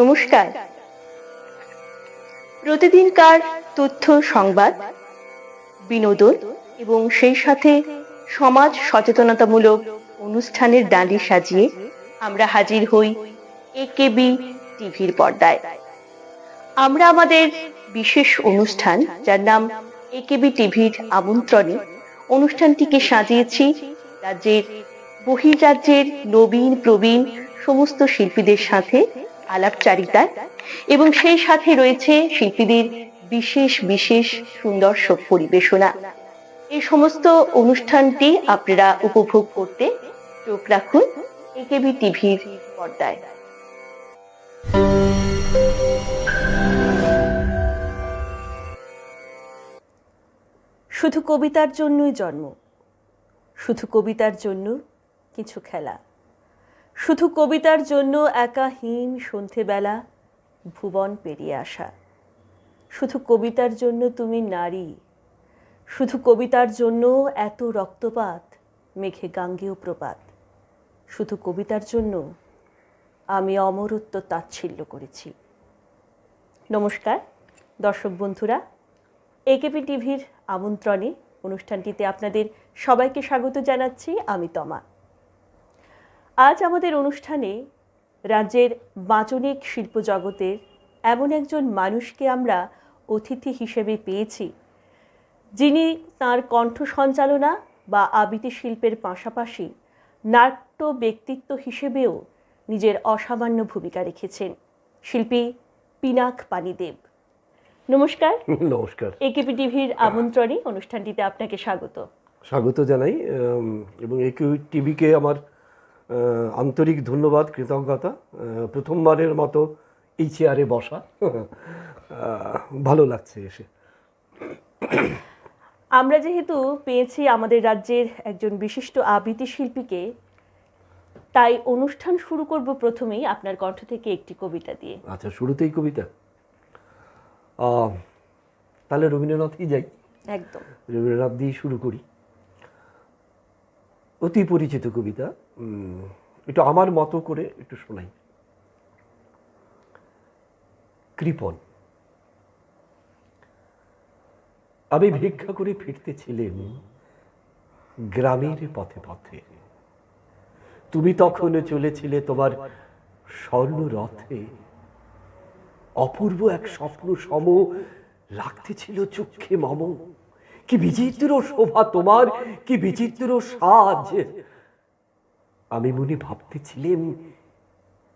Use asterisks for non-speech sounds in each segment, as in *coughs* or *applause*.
নমস্কার। প্রতিদিনকার তথ্য সংবাদ, বিনোদন এবং সেই সাথে সমাজ সচেতনতামূলক অনুষ্ঠানের ডালি সাজিয়ে আমরা হাজির হই একেবি টিভির পর্দায়। আমরা আমাদের বিশেষ অনুষ্ঠান, যার নাম একেবি টিভির আমন্ত্রণে অনুষ্ঠানটিকে সাজিয়েছি রাজ্যের, বহির্রাজ্যের নবীন প্রবীণ সমস্ত শিল্পীদের সাথে আলাপচারিতায় এবং সেই সাথে রয়েছে শিল্পীদের বিশেষ বিশেষ সুন্দর শোক পরিবেশনা। এই সমস্ত অনুষ্ঠানটি আপনারা উপভোগ করতে চোখ রাখুন একেবি টিভির পর্দায়। শুধু কবিতার জন্যই জন্ম, শুধু কবিতার জন্য কিছু খেলা। শুধু কবিতার জন্য একা হিম সন্ধেবেলা ভুবন পেরিয়ে আসা। শুধু কবিতার জন্য তুমি নারী, শুধু কবিতার জন্য এত রক্তপাত, মেঘে গাঙ্গেয় প্রপাত। শুধু কবিতার জন্য আমি অমরত্ব তাচ্ছিল্য করেছি। নমস্কার, দর্শক বন্ধুরা একেপি টিভির আমন্ত্রণে অনুষ্ঠানটিতে আপনাদের সবাইকে স্বাগত জানাচ্ছি, আমি তমা। আজ আমাদের অনুষ্ঠানে রাজ্যের বাচনিক শিল্প জগতের এমন একজন মানুষকে আমরা অতিথি হিসেবে পেয়েছি যিনি তার কণ্ঠ সঞ্চালনা বা আবৃত্তি শিল্পের পাশাপাশি নাট্য ব্যক্তিত্ব হিসেবেও নিজের অসামান্য ভূমিকা রেখেছেন শিল্পী পিনাক পানিদেব। নমস্কার। নমস্কার। একেপি টিভির আমন্ত্রণে অনুষ্ঠানটিতে আপনাকে স্বাগত। স্বাগত জানাই এবং এই টিভিকে আমার আন্তরিক ধন্যবাদ কৃতজ্ঞতা। প্রথমবারের মতো এই চেয়ারে বসা। ভালো লাগছে এসে। আমরা যেহেতু পেয়েছি আমাদের রাজ্যের একজন বিশিষ্ট আবৃত্তি শিল্পীকে তাই অনুষ্ঠান শুরু করব প্রথমেই আপনার কণ্ঠ থেকে একটি কবিতা দিয়ে। আচ্ছা শুরুতেই কবিতা। তাহলে রবীন্দ্রনাথই যাই। একদম। রবীন্দ্রনাথ দিয়েই শুরু করি। অতি পরিচিত কবিতা। একটু আমার মতো করে একটু শোনাই। কৃপন। আমি ভিক্ষা করে ফিরতেছিলেন গ্রামের পথে পথে। তুমি তখন চলেছিলে তোমার স্বর্ণ রথে অপূর্ব এক স্বপ্ন সম লাগতেছিল চক্ষে মম। কি বিচিত্র শোভা তোমার, কি বিচিত্র সাজ। আমি মনে ভাবতেছিলেন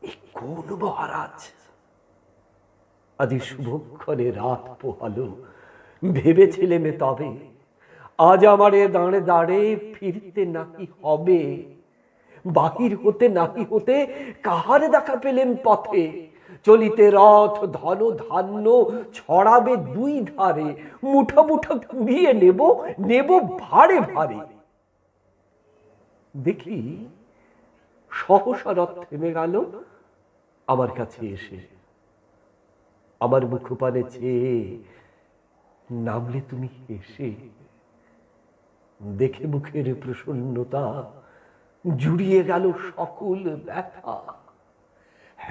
এ কোন মহারাজ? আদি শুভক্ষণে রাত পোহালো, ভেবেছিলেম তবে, আজ আমারে দাঁড়ে দাঁড়ে ফিরতে নাকি হবে, বাহির হতে নাহি হতে কাহারে দেখা পেলেন পথে? চলিতে রথ ধন ধান্য ছড়াবে দুই ধারে, মুঠো মুঠো কুড়িয়ে নেব নেব ভারে ভারে। দেখি সহসা রথ থেমে গেল, আমার কাছে এসে। আমার মুখপানে চেয়ে নামলে তুমি এসে দেখে মুখের প্রসন্নতা জুড়িয়ে গেল সকল ব্যথা।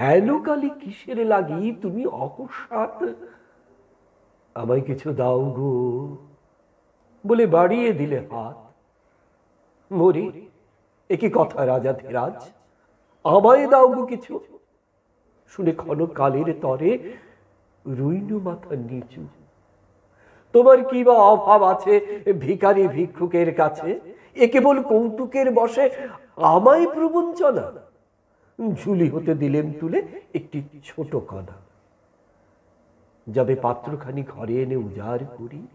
হেন কালি কিসের লাগি তুমি অকস্মাৎ? আমায় কিছু দাও গো, বলে বাড়িয়ে দিলে হাত। মরি একই কথা রাজা ধীরাজ? আমায় দাও গো কিছু। শুনে ক্ষণ কালের তরে রুইন মাথা নিচু। তোমার কি বা অভাব আছে ভিখারি ভিক্ষুকের কাছে? এ কেবল কৌতুকের বসে আমায় প্রবঞ্চনা। ঝুলি হতে দিলেন তুলে একটি ছোট কণা যাবে পাত্রখানি ঘরে এনে উজাড় করি।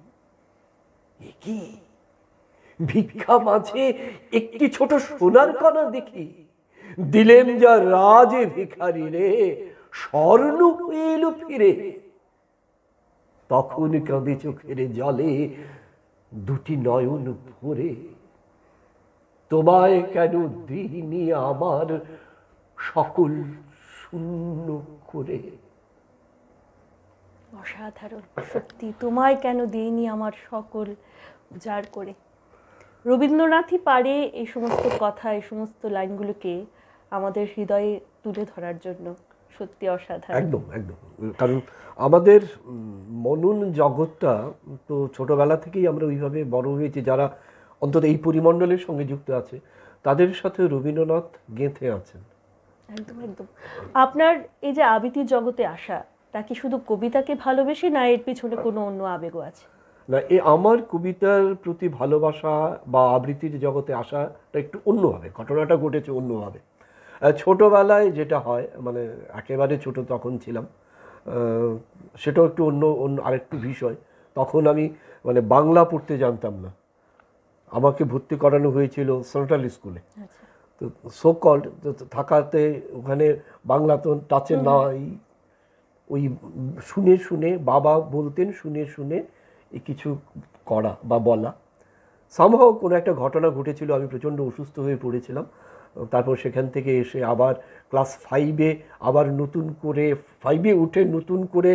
কি? ভিক্ষা মাঝে একটি ছোট সোনার কণা দেখি। দিলেম যা রাজে ভিখারি রে, স্বর্ণ হয়ে ফিরে। তখন কাঁদে চোখের জলে দুটি নয়ন ভরে। তোমায় কেন দিইনি আমার সকল শূন্য করে। অসাধারণ সত্যি তোমায় কেন দিইনি আমার সকল উজাড় করে? রবীন্দ্রনাথই পারে এই সমস্ত কথা এই সমস্ত লাইনগুলোকে আমাদের হৃদয়ে তুলে ধরার জন্য। সত্যি অসাধারণ। একদম একদম। কারণ আমাদের মনন জগৎটা তো ছোটবেলা থেকেই আমরা ওইভাবে বড় হয়েছি যারা অন্তত এই পরিমণ্ডলের সঙ্গে যুক্ত আছে তাদের সাথে রবীন্দ্রনাথ গেঁথে আছেন। একদম একদম। আপনার এই যে আবৃত্তির জগতে আসা তা কি শুধু কবিতাকে ভালোবেসে না এর পিছনে কোনো অন্য আবেগও আছে? না এ আমার কবিতার প্রতি ভালোবাসা বা আবৃত্তির জগতে আসাটা একটু অন্যভাবে ঘটনাটা ঘটেছে অন্যভাবে। ছোটবেলায় যেটা হয় মানে একেবারে ছোট তখন ছিলাম সেটাও একটু অন্য অন্য আরেকটু বিষয়। তখন আমি মানে বাংলা পড়তে জানতাম না। আমাকে ভর্তি করানো হয়েছিল সেন্ট্রাল স্কুলে। আচ্ছা। তো সো কল্ড থাকাতে ওখানে বাংলা তো টাচে নাই ওই শুনে শুনে বাবা বলতেন শুনে শুনে কিছু করা বা বলা। সামহাও কোনো একটা ঘটনা ঘটেছিল আমি প্রচণ্ড অসুস্থ হয়ে পড়েছিলাম। তারপর সেখান থেকে এসে আবার ক্লাস ফাইভে আবার নতুন করে ফাইভে উঠে নতুন করে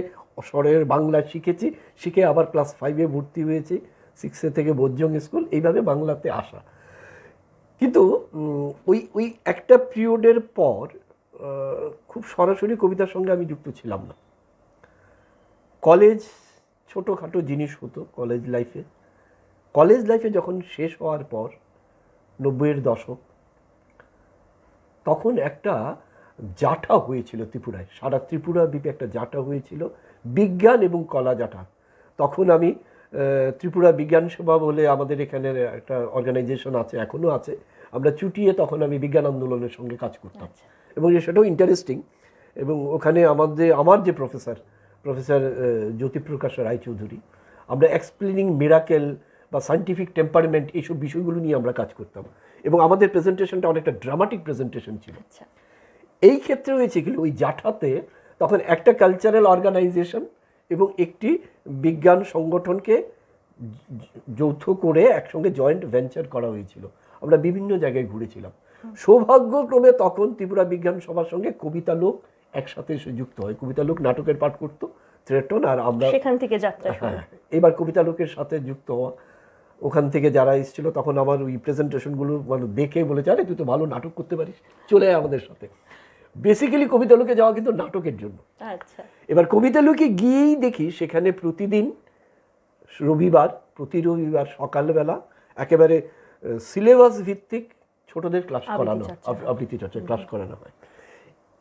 স্বরের বাংলা শিখেছি। শিখে আবার ক্লাস ফাইভে ভর্তি হয়েছি। সিক্সে থেকে বোজ্জং স্কুল। এইভাবে বাংলাতে আসা। কিন্তু ওই ওই একটা পিরিয়ডের পর খুব সরাসরি কবিতার সঙ্গে আমি যুক্ত ছিলাম না। কলেজ ছোটোখাটো জিনিস হতো কলেজ লাইফে। কলেজ লাইফে যখন শেষ হওয়ার পর, নব্বইয়ের দশক, তখন একটা জাটা হয়েছিল ত্রিপুরায়। সারা ত্রিপুরা দ্বীপে একটা জাটা হয়েছিল। বিজ্ঞান এবং কলা জাটা তখন আমি ত্রিপুরা বিজ্ঞান সেবা বলে আমাদের এখানে একটা অর্গানাইজেশন আছে এখনও আছে। আমরা চুটিয়ে তখন আমি বিজ্ঞান আন্দোলনের সঙ্গে কাজ করতাম। আচ্ছা। এবং সেটাও ইন্টারেস্টিং এবং ওখানে আমাদের আমার যে প্রফেসর প্রফেসর জ্যোতিপ্রকাশ রায়চৌধুরী আমরা এক্সপ্লেনিং মিরাকেল বা সায়েন্টিফিক টেম্পারমেন্ট এইসব বিষয়গুলো নিয়ে আমরা কাজ করতাম। এবং আমাদের প্রেজেন্টেশনটা অনেকটা ড্রামাটিক প্রেজেন্টেশন ছিল। আচ্ছা। এই ক্ষেত্রে হয়েছে কি ওই জাঠাতে তখন একটা কালচারাল অর্গানাইজেশন এবং একটি বিজ্ঞান সংগঠনকে যৌথ করে একসঙ্গে জয়েন্ট ভেঞ্চার করা হয়েছিল। আমরা বিভিন্ন জায়গায় ঘুরেছিলাম। সৌভাগ্যক্রমে তখন ত্রিপুরা বিজ্ঞান সভার সঙ্গে কবিতা লোক একসাথে এসে যুক্ত হয়। কবিতা লোক নাটকের পাঠ করতো থ্রেটন আর আমরা সেখান থেকে যাত্রা হ্যাঁ এবার কবিতা লোকের সাথে যুক্ত হওয়া। ওখান থেকে যারা এসেছিল তখন আমার ওই প্রেজেন্টেশনগুলো মানে দেখে বলেছে আরে তুই তো ভালো নাটক করতে পারিস। চলে আয় আমাদের সাথে। বেসিক্যালি কবিতা লোকে যাওয়া কিন্তু নাটকের জন্য। আচ্ছা। এবার কবিতা লোকে গিয়েই দেখি সেখানে প্রতিদিন রবিবার প্রতি রবিবার সকালবেলা একেবারে সিলেবাস ভিত্তিক ছোটদের ক্লাস করানো। আবৃত্তি চর্চা ক্লাস করানো হয়।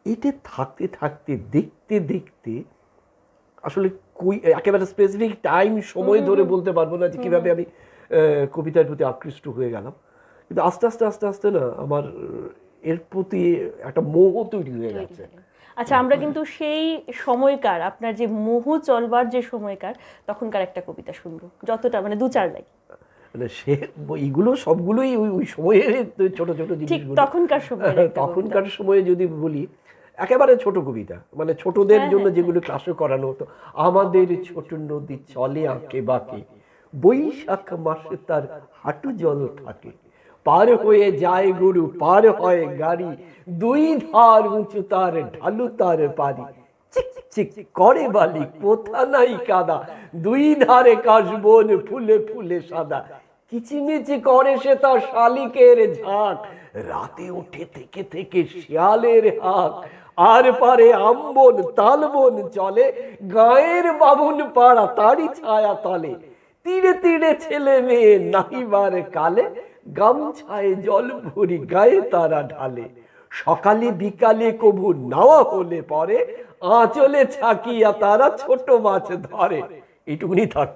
এতে থাকতে থাকতে দেখতে দেখতে আসলে কই একেবারে স্পেসিফিক টাইম সময় ধরে বলতে পারব না যে কীভাবে আমি কবিতার প্রতি আকৃষ্ট হয়ে গেলাম। কিন্তু আস্তে আস্তে আস্তে আস্তে না আমার এর প্রতি একটা মোহ তৈরি হয়ে গেছে। আচ্ছা আমরা কিন্তু সেই সময়কার আপনার যে মোহ চলবার যে সময়কার তখনকার একটা কবিতা শুনব। যতটা মানে দু চার লাইন। মানে সে এইগুলো সবগুলোই ওই ওই সময়ের ছোট ছোট জিনিসগুলো। তখনকার সময় তখনকার সময়ে যদি বলি একেবারে ছোট কবিতা। মানে ছোটদের হ্যাঁ, জন্য হ্যাঁ, যেগুলো ক্লাসে করানো হতো আমাদের ছোট নদী চলে আঁকে বাঁকে। বৈশাখ মাসে তার হাঁটু জল থাকে। পার হয়ে যায় গরু, পার হয় গাড়ি। দুই ধার উঁচু তার ঢালু তার পারি। চিক করে বালি, কোথা নাই কাদা। দুই ধারে কাশবন ফুলে ফুলে সাদা। কিচিমিচি করে সে তার শালিকের ঝাঁক। রাতে উঠে থেকে থেকে শিয়ালের হাঁক। আর পারে আম্বন তালবন চলে। গায়ের বাবুন পাড়া তারি ছায়া তলে। তীরে তীরে ছেলে মেয়ে নাহিবার কালে গামছায় জল ভরি গায়ে তারা ঢালে। সকালে বিকালে কবু নাওয়া হলে পরে, আঁচলে ছাকিয়া তারা ছোট মাছ ধরে। এইটুকুনি থাক।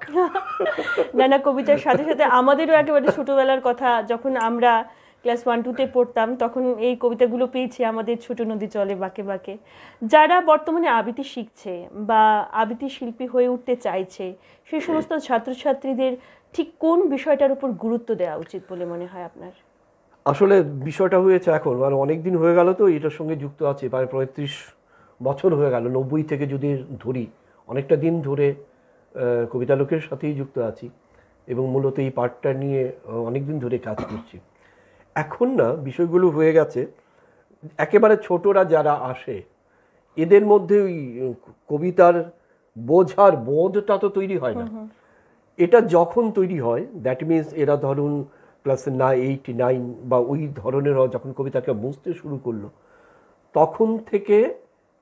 না না, কবিতার সাথে সাথে আমাদেরও একেবারে ছোটবেলার কথা, যখন আমরা ক্লাস ওয়ান টুতে পড়তাম তখন এই কবিতাগুলো পেয়েছি আমাদের ছোট নদী চলে বাঁকে বাঁকে। যারা বর্তমানে আবৃত্তি শিখছে বা আবৃত্তি শিল্পী হয়ে উঠতে চাইছে সেই সমস্ত ছাত্রছাত্রীদের ঠিক কোন বিষয়টার উপর গুরুত্ব দেওয়া উচিত বলে মনে হয় আপনার? আসলে বিষয়টা হয়েছে এখন মানে অনেক দিন হয়ে গেল তো এটার সঙ্গে যুক্ত আছে প্রায় পঁয়ত্রিশ বছর হয়ে গেল নব্বই থেকে যদি ধরি অনেকটা দিন ধরে কবিতা লোকের সাথেই যুক্ত আছি এবং মূলত এই পার্টটা নিয়ে অনেক দিন ধরে কাজ করছি। এখন না বিষয়গুলো হয়ে গেছে একেবারে ছোটরা যারা আসে এদের মধ্যে ওই কবিতার বোঝার বোধটা তো তৈরি হয় না। এটা যখন তৈরি হয় দ্যাট মিনস এরা ধরুন ক্লাস না এইট নাইন বা ওই ধরনের যখন কবিতাকে বুঝতে শুরু করল তখন থেকে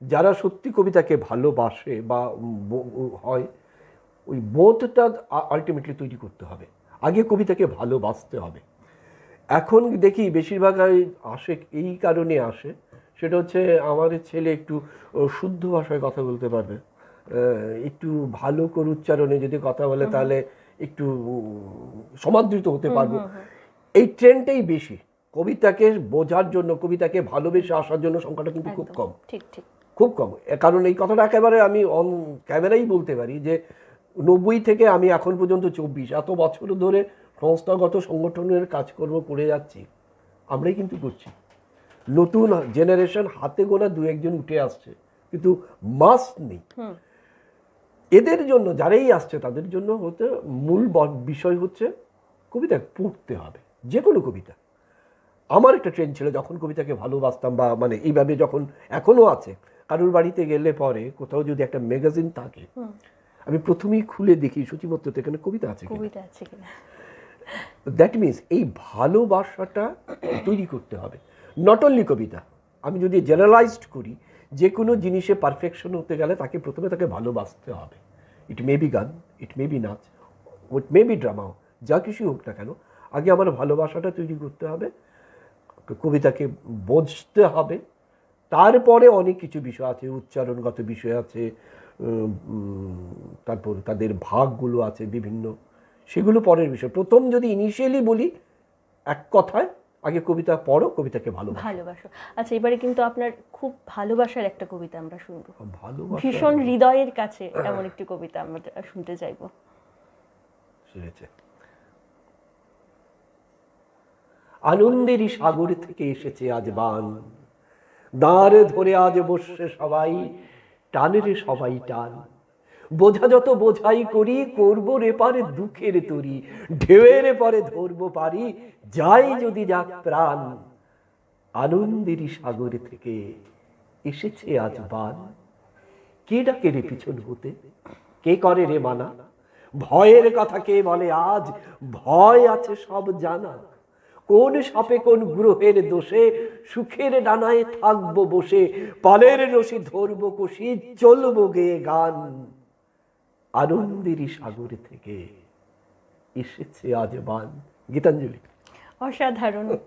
যারা সত্যি কবিতাকে ভালোবাসে বা হয় ওই বোধটা আলটিমেটলি তৈরি করতে হবে। আগে কবিতাকে ভালোবাসতে হবে। এখন দেখি বেশিরভাগ আসে এই কারণে আসে। সেটা হচ্ছে আমাদের ছেলে একটু শুদ্ধ ভাষায় কথা বলতে পারবে। একটু ভালো করে উচ্চারণে যদি কথা বলে তাহলে একটু সমাদৃত হতে পারব। এই ট্রেন্ডটাই বেশি। কবিতাকে বোঝার জন্য কবিতাকে ভালোবেসে আসার জন্য সংখ্যাটা কিন্তু খুব কম। ঠিক ঠিক। খুব কম। কারণ এই কথাটা একেবারে আমি অন ক্যামেরাই বলতে পারি যে নব্বই থেকে আমি এখন পর্যন্ত চব্বিশ। এত বছর ধরে সংস্থাগত সংগঠনের কাজকর্ম করে যাচ্ছি আমরাই কিন্তু করছি। নতুন জেনারেশন হাতে গোনা দু একজন উঠে আসছে কিন্তু মাস নেই। এদের জন্য যারাই আসছে তাদের জন্য হতে মূল বিষয় হচ্ছে কবিতা পড়তে হবে যে কোনো কবিতা। আমার একটা ট্রেন ছিল যখন কবিতাকে ভালোবাসতাম বা মানে এইভাবে যখন এখনও আছে কারোর বাড়িতে গেলে পরে কোথাও যদি একটা ম্যাগাজিন থাকে আমি প্রথমেই খুলে দেখি সূচিপত্রতে এখানে কবিতা আছে কবিতা আছে কিনা। দ্যাট মিনস এই ভালোবাসাটা তৈরি করতে হবে। নট অনলি কবিতা, আমি যদি জেনারেলাইজড করি যে কোনো জিনিসে পারফেকশন হতে গেলে তাকে প্রথমে তাকে ভালোবাসতে হবে। ইট মে বি গান ইট মে বি নাচ ইট মে বি ড্রামাও যা কিছু হোক না কেন, আগে আমার ভালোবাসাটা তৈরি করতে হবে, কবিতাকে বুঝতে হবে। তারপরে অনেক কিছু বিষয় আছে, উচ্চারণগত বিষয় আছে তারপর তাদের ভাগগুলো আছে বিভিন্ন। সেগুলো পরের বিষয়। প্রথম যদি ইনিশিয়ালি বলি এক কথায় আগে কবিতা পড়ো কবিতাকে ভালো ভালোবাসো। আচ্ছা এবারে কিন্তু আপনার খুব ভালোবাসার একটা কবিতা আমরা শুনব। ভালোবাসা ভীষণ হৃদয়ের কাছে এমন একটি কবিতা আমরা শুনতে চাইব। সেরেছে আনন্দেরই সাগর থেকে এসেছে আজ বান। দাঁড়ে ধরে আজ বসছে সবাই টানের সবাই টান। বোঝা যত বোঝাই করি, করব রে পারে দুঃখের তরি। ঢেউয়ের পরে ধরবো পারি, যাই যদি যাক প্রাণ। আনন্দেরই সাগর থেকে এসেছে আজ বান। কে ডাকে রে পিছন হতে? কে করে রে মানা? ভয়ের কথা কে বলে আজ? ভয় আছে সব জানা। কোন সাপে কোন গ্রহের দোষে? সুখের ডানায় থাকব বসে, পালের রশি ধরবো কষি, চলবো গে গান। আনন্দেরই সাগর থেকে এসেছে আজ বান গীতাঞ্জলি। অসাধারণ।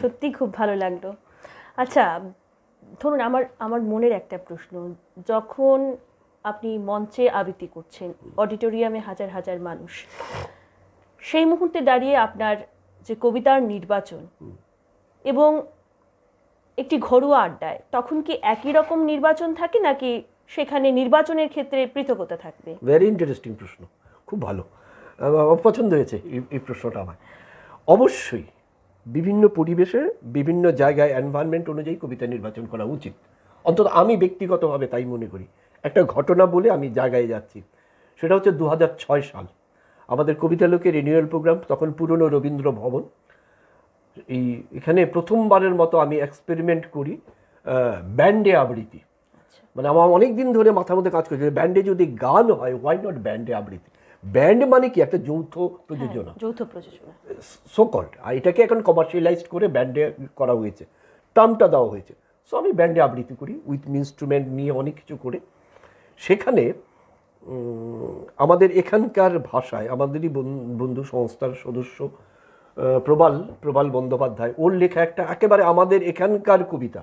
সত্যি খুব ভালো লাগল। আচ্ছা ধরুন আমার আমার মনের একটা প্রশ্ন। যখন আপনি মঞ্চে আবৃত্তি করছেন, অডিটোরিয়ামে হাজার হাজার মানুষ, সেই মুহূর্তে দাঁড়িয়ে আপনার যে কবিতার নির্বাচন এবং একটি ঘরোয়া আড্ডায়, তখন কি একই রকম নির্বাচন থাকে নাকি সেখানে নির্বাচনের ক্ষেত্রে পৃথকতা থাকবে। ভেরি ইন্টারেস্টিং প্রশ্ন, খুব ভালো। পছন্দ হয়েছে এই- এই প্রশ্নটা আমার অবশ্যই বিভিন্ন পরিবেশে, বিভিন্ন জায়গায় এনভায়রনমেন্ট অনুযায়ী কবিতা নির্বাচন করা উচিত। অন্তত আমি ব্যক্তিগতভাবে তাই মনে করি। একটা ঘটনা বলে আমি জায়গায় যাচ্ছি। সেটা হচ্ছে দু হাজার ছয় সাল। আমাদের কবিতা লোকের রিনিউয়াল প্রোগ্রাম তখন পুরনো রবীন্দ্র ভবন। এই, এখানে প্রথমবারের মতো আমি এক্সপেরিমেন্ট করি ব্যান্ডে আবৃত্তি। মানে আমার অনেক দিন ধরে মাথার মধ্যে কাজ করছে ব্যান্ডে যদি গান হয় হোয়াই নট ব্যান্ডে আবৃত্তি? ব্যান্ড মানে কি? একটা যৌথ প্রযোজনা। যৌথ প্রযোজনা। সো কল্ড আর এটাকে এখন কমার্শিয়ালাইজড করে ব্যান্ডে করা হয়েছে। টার্মটা দেওয়া হয়েছে। সো আমি ব্যান্ডে আবৃত্তি করি উইথ ইনস্ট্রুমেন্ট নিয়ে অনেক কিছু করে। সেখানে আমাদের এখানকার ভাষায় আমাদেরই বন- বন্ধু সংস্থার সদস্য প্রবাল প্রবাল বন্দ্যোপাধ্যায় ওর লেখা একটা একেবারে আমাদের এখানকার কবিতা।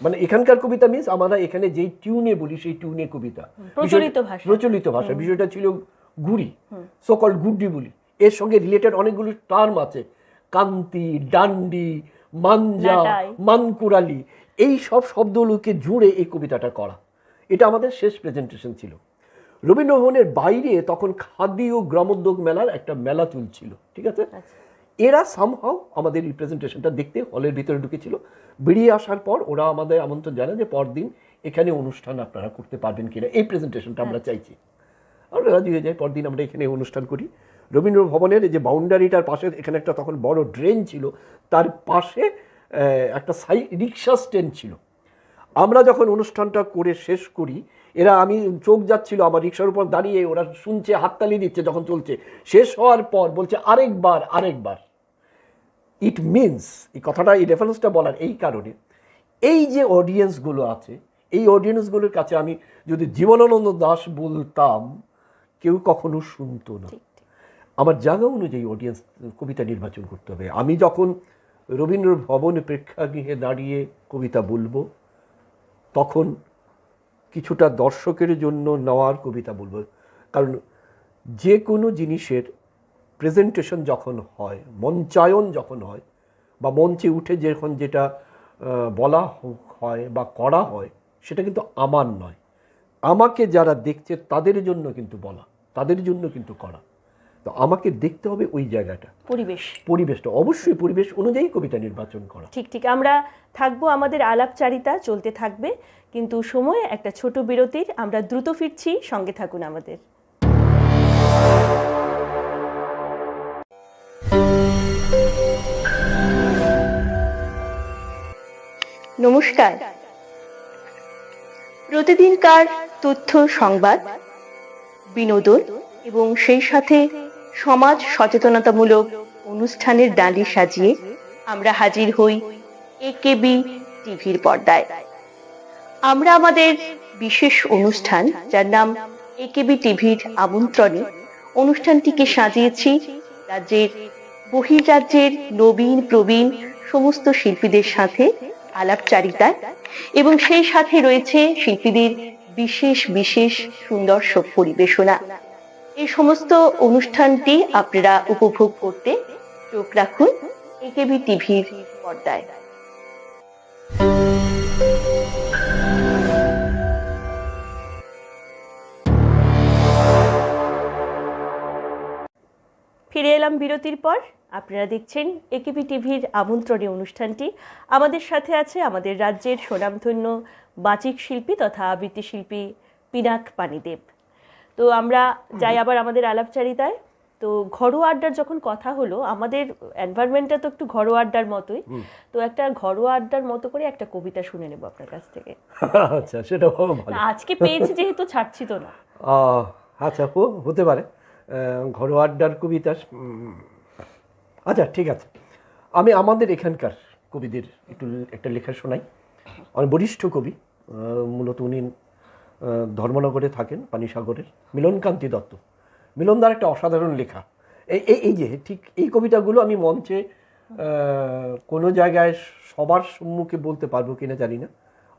মানে এখানকার কবিতা মিন্স আমরা এখানে যেই টিউনে বলি সেই টিউনে কবিতা। প্রচলিত ভাষা। প্রচলিত ভাষা। বিষয়টা ছিল গুড়ি সকল গুড্ডি বলি। এর সঙ্গে রিলেটেড অনেকগুলো টার্ম আছে। কান্তি ডান্ডি মাঞ্জা মানকুরালি এই সব শব্দগুলোকে জুড়ে এই কবিতাটা করা। এটা আমাদের শেষ প্রেজেন্টেশন ছিল। রবীন্দ্রভবনের বাইরে তখন খাদি ও গ্রামোদ্যোগ মেলার একটা মেলা চলছিল। ঠিক আছে? এরা সামহাও আমাদের এই প্রেজেন্টেশনটা দেখতে হলের ভিতরে ঢুকেছিল। বেরিয়ে আসার পর ওরা আমাদের আমন্ত্রণ জানায় যে পরদিন এখানে অনুষ্ঠান আপনারা করতে পারবেন কিনা। এই প্রেজেন্টেশনটা আমরা চাইছি। আমরা রাজি হয়ে যাই পরদিন আমরা এখানে অনুষ্ঠান করি। রবীন্দ্র ভবনের এই যে বাউন্ডারিটার পাশে এখানে একটা তখন বড় ড্রেন ছিল তার পাশে একটা সাই রিক্সা স্ট্যান্ড ছিল। আমরা যখন অনুষ্ঠানটা করে শেষ করি এরা আমি চোখ যাচ্ছিল আমার রিক্সার উপর দাঁড়িয়ে ওরা শুনছে হাততালি দিচ্ছে যখন চলছে। শেষ হওয়ার পর বলছে আরেকবার আরেকবার। ইট মিনস এই কথাটা এই রেফারেন্সটা বলার এই কারণে এই যে অডিয়েন্সগুলো আছে এই অডিয়েন্সগুলোর কাছে আমি যদি জীবনানন্দ দাস বলতাম কেউ কখনো শুনতো না। আমার জায়গা অনুযায়ী অডিয়েন্স কবিতা নির্বাচন করতে হবে। আমি যখন রবীন্দ্র ভবন প্রেক্ষাগৃহে দাঁড়িয়ে কবিতা বলব তখন কিছুটা দর্শকের জন্য নেওয়ার কবিতা বলব। কারণ যে কোনো জিনিসের প্রেজেন্টেশন যখন হয় মঞ্চায়ন যখন হয় বা মঞ্চে উঠে যখন যেটা বলা হয় বা করা হয় সেটা কিন্তু আমার নয়। আমাকে যারা দেখছে তাদের জন্য কিন্তু বলা তাদের জন্য কিন্তু করা। তো আমাকে দেখতে হবে ওই জায়গাটা। পরিবেশ। পরিবেশটা অবশ্যই পরিবেশ অনুযায়ী কবিতা নির্বাচন করা। ঠিক ঠিক। আমরা থাকব আমাদের আলাপচারিতা চলতে থাকবে কিন্তু সময় একটা ছোট বিরতির আমরা দ্রুত ফিরছি সঙ্গে থাকুন আমাদের। নমস্কার। প্রতিদিনকার তথ্য সংবাদ, বিনোদন এবং সেই সাথে সমাজ সচেতনতামূলক অনুষ্ঠানের ডালি সাজিয়ে আমরা হাজির হই একেবি টিভির পর্দায়। আমরা আমাদের বিশেষ অনুষ্ঠান, যার নাম একেবি টিভির আমন্ত্রণে অনুষ্ঠানটিকে সাজিয়েছি রাজ্যের, বহির্রাজ্যের নবীন প্রবীণ সমস্ত শিল্পীদের সাথে আলাপচারিতায় এবং সেই সাথে রয়েছে শিল্পীদের বিশেষ বিশেষ সুন্দর সব পরিবেশনা। এই সমস্ত অনুষ্ঠানটি আপনারা উপভোগ করতে চোখ রাখুন একেবি টিভির পর্দায়। ফিরে এলাম বিরতির পর। আপনারা দেখছেন একেপি টিভির আমন্ত্রণী অনুষ্ঠানটি। আমাদের সাথে আছে আমাদের রাজ্যের স্বনামধন্য বাচিক শিল্পী তথা আবৃত্তি শিল্পী পিনাক পানিদেব। তো আমরা যাই আবার আমাদের আলাপচারিতায়। তো ঘরোয়া আড্ডার যখন কথা হলো আমাদের এনভায়রনমেন্টটা তো একটু ঘরোয়া আড্ডার মতোই। তো একটা ঘরোয়া আড্ডার মতো করে একটা কবিতা শুনে নেব আপনার কাছ থেকে। আচ্ছা সেটা ভালো। আজকে পেয়েছি যেহেতু ছাড়ছি তো না আচ্ছা হতে পারে। ঘরোয়া আড্ডার কবিতা আচ্ছা ঠিক আছে। আমি আমাদের এখানকার কবিদের একটু একটা লেখা শোনাই। অনেক বরিষ্ঠ কবি মূলত উনি ধর্মনগরে থাকেন, পানিসাগরের, মিলনকান্তি দত্ত। মিলনদার একটা অসাধারণ লেখা। এই এই- যে, ঠিক এই কবিতাগুলো আমি মঞ্চে কোনো জায়গায় সবার সম্মুখে বলতে পারব কি না জানি না।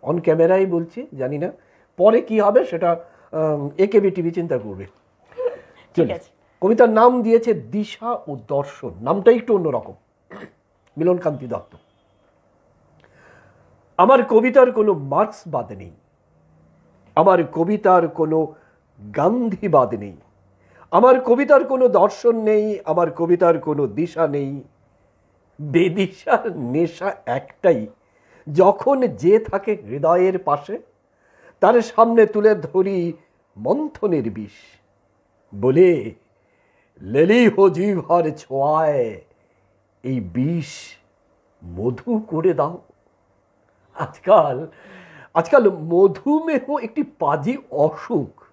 অন ক্যামেরাই বলছি, জানি না। পরে কি হবে সেটা একেবি টিভি চিন্তা করবে। ঠিক চলি। আছে। কবিতার নাম দিয়েছে দিশা ও দর্শন। নামটা একটু অন্যরকম। মিলনকান্তি দত্ত। আমার কবিতার কোনো মার্ক্সবাদ নেই। আমার কবিতার কোনো গান্ধীবাদ নেই। আমার কবিতার কোনো দর্শন নেই। আমার কবিতার কোনো দিশা নেই। বেদিশার নেশা একটাই। যখন যে থাকে হৃদয়ের পাশে তার সামনে তুলে ধরি মন্থনের বিষ। বলে লেলি হো জিভার ছোঁয়ায় এই বিষ মধু করে দাও। আজকাল আজকাল মধুমেহ একটি পাজি অসুখ।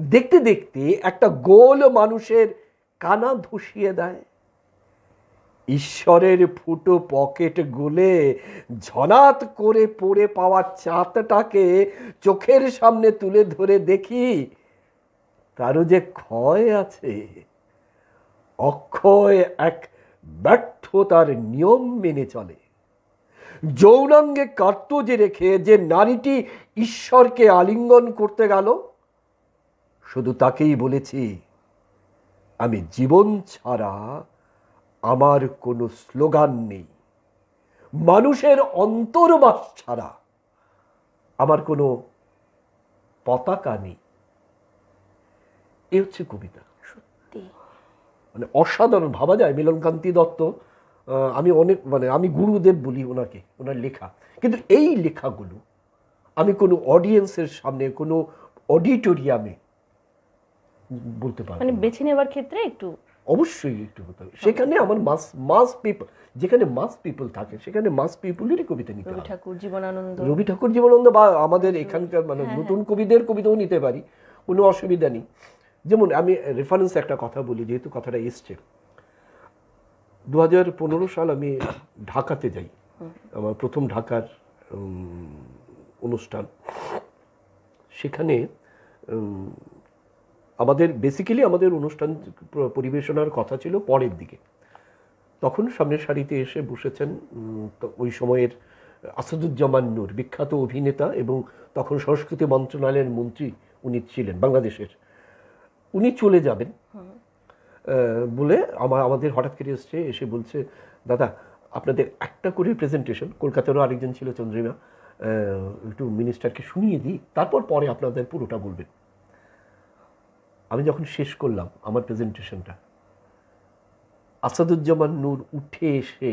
দেখতে দেখতে একটা গোল মানুষের কানা ধসিয়ে দেয়। ঈশ্বরের ফুটো পকেট গুলে ঝনাত করে পড়ে পাওয়া চাঁদটাকে চোখের সামনে তুলে ধরে দেখি তারও যে ক্ষয় আছে, অক্ষয় এক ব্যর্থতার নিয়ম মেনে চলে। যৌনাঙ্গে কার্তজে রেখে যে নারীটি ঈশ্বরকে আলিঙ্গন করতে গেল, শুধু তাকেই বলেছি, আমি জীবন ছাড়া আমার কোনো স্লোগান নেই। মানুষের অন্তর্বাস ছাড়া আমার কোনো পতাকা নেই। এ হচ্ছে কবিতা। সত্যি। মানে অসাধারণ ভাবা যায়। মিলনকান্তি দত্ত আমি অনেক মানে আমি গুরুদেব বলি ওনাকে ওনার লেখা। কিন্তু এই লেখাগুলো আমি কোনো অডিয়েন্সের সামনে কোনো অডিটোরিয়ামে বলতে পারব মানে বেছে নেওয়ার ক্ষেত্রে একটু অবশ্যই একটু হতে হবে। সেখানে আমার মাস মাস পিপল যেখানে মাস পিপল থাকে সেখানে মাস পিপলেরই কবিতা নিতে হবে। ঠাকুর জীবনানন্দ। রবি ঠাকুর জীবনানন্দ বা আমাদের এখানকার মানে নতুন কবিদের কবিতাও নিতে পারি কোনো অসুবিধা নেই। যেমন আমি রেফারেন্স একটা কথা বলি, যেহেতু কথাটা এসছে। দু হাজার পনেরো সাল আমি ঢাকাতে যাই। আমার প্রথম ঢাকার অনুষ্ঠান। সেখানে আমাদের বেসিক্যালি আমাদের অনুষ্ঠান পরিবেশনার কথা ছিল পরের দিকে। তখন সামনের সারিতে এসে বসেছেন ওই সময়ের আসাদুজ্জামান নূর, বিখ্যাত অভিনেতা এবং তখন সংস্কৃতি মন্ত্রণালয়ের মন্ত্রী উনি ছিলেন, বাংলাদেশের। উনি চলে যাবেন। বলে আমার আমাদের হঠাৎ করে এসছে এসে বলছে দাদা আপনাদের একটা করে প্রেজেন্টেশন কলকাতারও আরেকজন ছিল চন্দ্রিমা একটু মিনিস্টারকে শুনিয়ে দিই তারপর পরে আপনাদের পুরোটা বলবেন। আমি যখন শেষ করলাম আমার প্রেজেন্টেশনটা আসাদুজ্জামান নূর উঠে এসে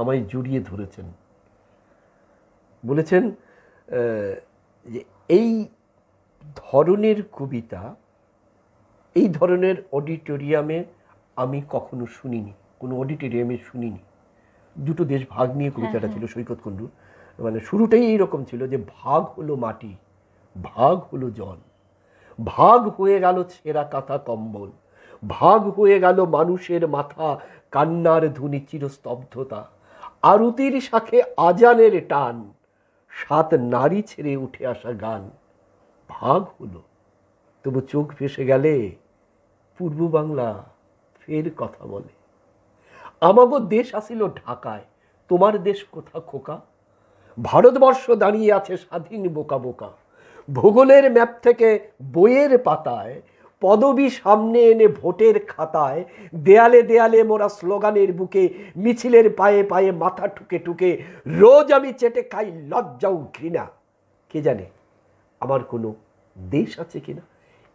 আমায় জড়িয়ে ধরেছেন। বলেছেন যে এই ধরনের কবিতা এই ধরনের অডিটোরিয়ামে আমি কখনো শুনিনি কোনো অডিটোরিয়ামে শুনিনি। দুটো দেশ ভাগ নিয়ে কবিতাটা ছিল সৈকত কুণ্ডু। মানে শুরুটাই এইরকম ছিল যে ভাগ হলো মাটি ভাগ হলো জল ভাগ হয়ে গেল ছেঁড়া কাঁথা কম্বল ভাগ হয়ে গেল মানুষের মাথা কান্নার ধুনি চিরস্তব্ধতা আরতির শাখে আজানের টান সাত নারী ছেড়ে উঠে আসা গান ভাগ হলো তবু চোখ ভেসে গেলে পূর্ব বাংলা ফের কথা বলে। আমাগো দেশ আসিল ঢাকায়, তোমার দেশ কোথা খোকা? ভারতবর্ষ দাঁড়িয়ে আছে স্বাধীন বোকা বোকা। ভূগোলের ম্যাপ থেকে বইয়ের পাতায়, পদবি সামনে এনে ভোটের খাতায়, দেয়ালে দেয়ালে মোরা স্লোগানের বুকে, মিছিলের পায়ে পায়ে মাথা ঠুকে ঠুকে, রোজ আমি চেটে খাই লজ্জাও ঘৃণা। কে জানে আমার কোনো দেশ আছে কিনা?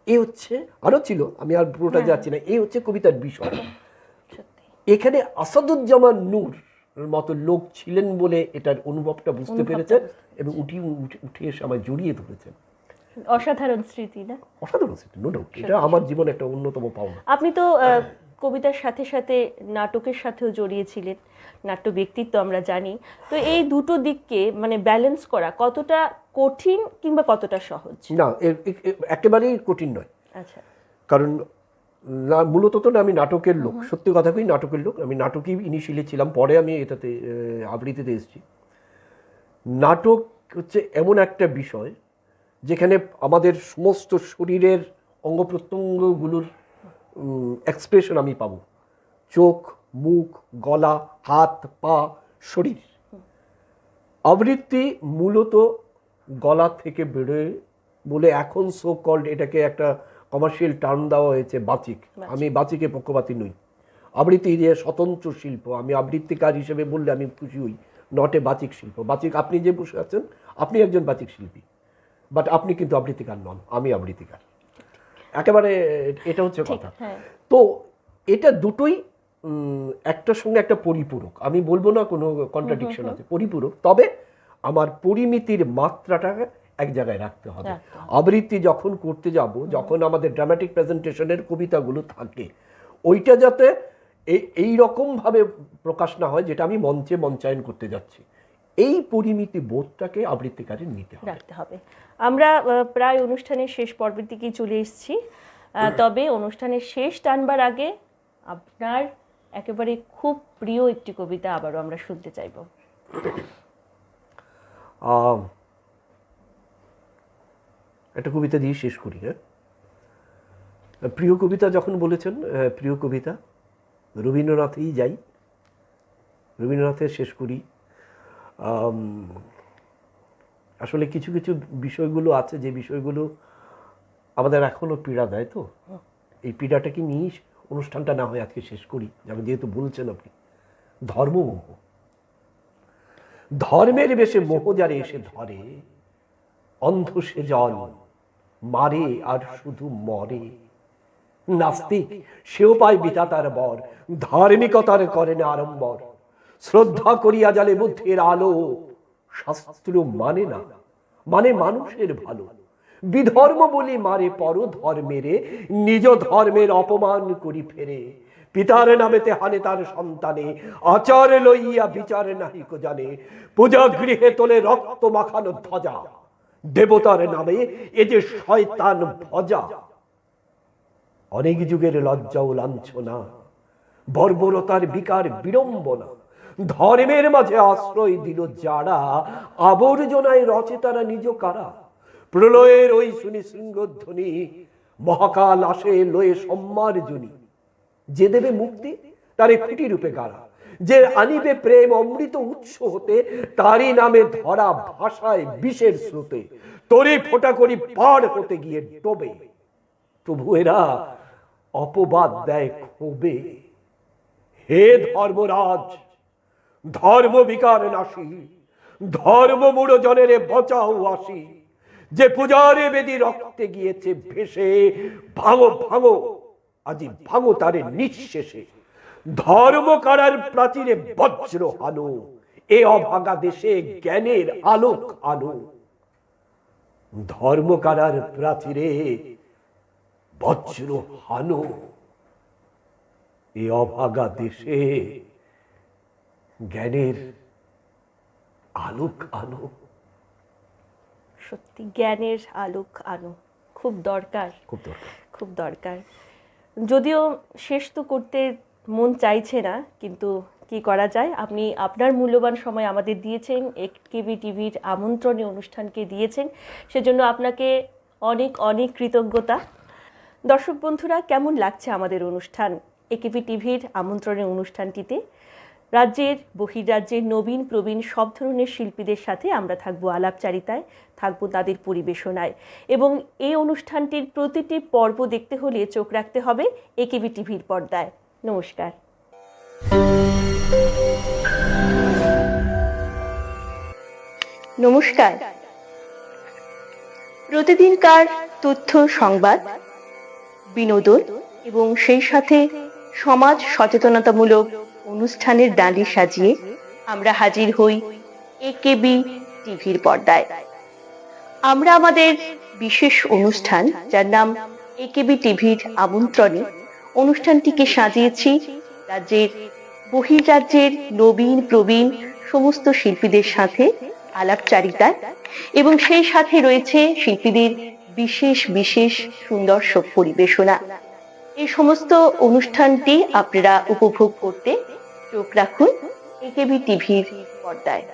এ হচ্ছে আরও ছিল আমি আর পুরোটা যাচ্ছি না এই হচ্ছে কবিতার বিষয়। *coughs* এখানে আসাদুজ্জামান নূর মতো লোক ছিলেন বলে এটার অনুভবটা বুঝতে পেরেছেন এবং উঠি উঠে- এসে আমায় জড়িয়ে ধরেছেন। অসাধারণ স্মৃতি না? অসাধারণ স্মৃতি নো ডাউট এটা আমার জীবনে একটা অন্যতম পাওনা। আপনি তো আহ, কবিতার সাথে সাথে নাটকের সাথেও জড়িয়েছিলেন নাট্য ব্যক্তিত্ব আমরা জানি। তো এই দুটো দিককে মানে ব্যালেন্স করা কতটা কঠিন কিংবা কতটা সহজ? না একেবারেই কঠিন নয়। আচ্ছা। কারণ না মূলত তো না আমি নাটকের লোক। সত্যি কথা কই নাটকের লোক। আমি নাটকই ইনিশিয়ালি ছিলাম পরে আমি এটাতে আবৃত্তিতে এসেছি। নাটক হচ্ছে এমন একটা বিষয় যেখানে আমাদের সমস্ত শরীরের অঙ্গ প্রত্যঙ্গগুলোর এক্সপ্রেশন আমি পাবো। চোখ মুখ গলা হাত পা শরীর। আবৃত্তি মূলত গলা থেকে বেরোয় বলে এখন সো কল্ড এটাকে একটা কমার্শিয়াল টার্ম দেওয়া হয়েছে বাচিক। আমি বাচিকে পক্ষপাতী নই। আবৃত্তি যে স্বতন্ত্র শিল্প আমি আবৃত্তিকার হিসেবে বললে আমি খুশি হই নটে বাচিক শিল্প। বাচিক আপনি যে বসে আছেন আপনি একজন বাচিক শিল্পী। বাট আপনি কিন্তু আবৃত্তিকার নন আমি আবৃত্তিকার। একেবারে এটা হচ্ছে কথা। হ্যাঁ। তো এটা দুটোই একটার সঙ্গে একটা পরিপূরক। আমি বলব না কোনো কন্ট্রাডিকশন আছে পরিপূরক। তবে আমার পরিমিতির মাত্রাটা এক জায়গায় রাখতে হবে। আবৃত্তি যখন করতে যাব যখন আমাদের ড্রামাটিক প্রেজেন্টেশনের কবিতাগুলো থাকে ওইটা যাতে এই- রকমভাবে প্রকাশ না হয় যেটা আমি মঞ্চে মঞ্চায়ন করতে যাচ্ছি। এই পরিমিতি বোধটাকে আবৃত্তিকারের নিতে হবে। রাখতে হবে। আমরা প্রায় অনুষ্ঠানের শেষ পর্বের দিকেই চলে এসেছি। তবে অনুষ্ঠানের শেষ টানবার আগে আপনার একেবারে খুব প্রিয় একটি কবিতা আবারও আমরা শুনতে চাইব। একটা কবিতা দিয়ে শেষ করি হ্যাঁ? প্রিয় কবিতা যখন বলেছেন প্রিয় কবিতা, রবীন্দ্রনাথেই যাই। রবীন্দ্রনাথের শেষ করি। আসলে কিছু কিছু বিষয়গুলো আছে, যে বিষয়গুলো আমাদের এখনও পীড়া দেয় তো। এই পীড়াটাকে নিয়েই অনুষ্ঠানটা না হয় আজকে শেষ করি, যেমন যেহেতু বলছেন আপনি। ধর্মমোহ। ধর্মের বেশে মোহ যারে এসে ধরে, অন্ধ সে জল মারে আর শুধু মরে। নাস্তিক, সেও পায় বিধাতার বর, ধার্মিকতার করে না আড়ম্বর। শ্রদ্ধা করিয়া জালে বুদ্ধির আলো, শাস্ত্র মানে না মানে মানুষের ভালো। বিধর্ম বলি মারে পর ধর্মেরে নিজ ধর্মের অপমান করি ফেরে। পিতার নামেতে হানে তার সন্তানে, আচার লইয়া বিচার নাহিক জানে। পূজা গৃহে তোলে রক্ত মাখানো ধ্বজা। দেবতার নামে এ যে শয়তান ভজা অনেক যুগের লজ্জা ও লাঞ্ছনা, বর্বরতার বিকার বিড়ম্বনা, ধর্মের মাঝে আশ্রয় দিল যারা, আবর্জনায় রচে তারা নিজ কারা। প্রলয়ের ওই শুনি শৃঙ্গধ্বনি মহাকাল আসে লয়ে সম্মার জনী যে দেবে মুক্তি, তারে খুঁটি রূপে গাড়া। যে আনিবে প্রেম অমৃত উৎস হতে, তারই নামে ধরা ভাষায় বিষের স্রোতে। তরি ফোটা করি পার হতে গিয়ে ডোবে। প্রভু এরা অপবাদ দেয় ক্ষোভে। হে ধর্মরাজ, ধর্ম বিকার নাশী, ধর্ম মূঢ় জনের বচাও আসি। যে পূজারে বেদি রক্তে গিয়েছে ভেসে, ভাঙো ভাঙো। আজি ভাঙো তারে নিঃশেষে ধর্ম কারার প্রাচীরে বজ্র হানো এ অভাগা দেশে জ্ঞানের আলোক আনো ধর্ম কারার প্রাচীরে বজ্র হানো এ অভাগা দেশে জ্ঞানের আলোক আনো সত্যি জ্ঞানের আলোক আনো খুব দরকার। খুব দরকার। খুব দরকার। যদিও শেষ তো করতে মন চাইছে না, কিন্তু কি করা যায়? আপনি আপনার মূল্যবান সময় আমাদের দিয়েছেন, একটিভি টিভির আমন্ত্রণে অনুষ্ঠানকে দিয়েছেন, সেজন্য আপনাকে অনেক অনেক কৃতজ্ঞতা। দর্শক বন্ধুরা, কেমন লাগছে আমাদের অনুষ্ঠান? একেবি টিভির আমন্ত্রণের অনুষ্ঠানটিতে? রাজ্যের, বহির্রাজ্যের নবীন, প্রবীণ সব ধরনের শিল্পীদের সাথে আমরা থাকব আলাপচারিতায়, থাকব তাদের পরিবেশনায়। এবং এই অনুষ্ঠানটির প্রতিটি পর্ব দেখতে হলে চোখ রাখতে হবে একেবি টিভির পর্দায়। নমস্কার। নমস্কার। প্রতিদিনকার তথ্য, সংবাদ, বিনোদন এবং সেই সাথে সমাজ সচেতনতামূলক অনুষ্ঠানের ডালি সাজিয়ে আমরা হাজির হই একেবি টিভির পর্দায়। আমরা আমাদের বিশেষ অনুষ্ঠান, যার নাম একেবি টিভির আমন্ত্রণে অনুষ্ঠানটিকে সাজিয়েছি রাজ্যের, বহির্রাজ্যের নবীন, প্রবীণ সমস্ত শিল্পীদের সাথে আলাপচারিতায় এবং সেই সাথে রয়েছে শিল্পীদের বিশেষ বিশেষ সুন্দর সব পরিবেশনা। এই সমস্ত অনুষ্ঠানটি আপনারা উপভোগ করতে চোখ রাখুন এ একেবি টিভির পর্দায়।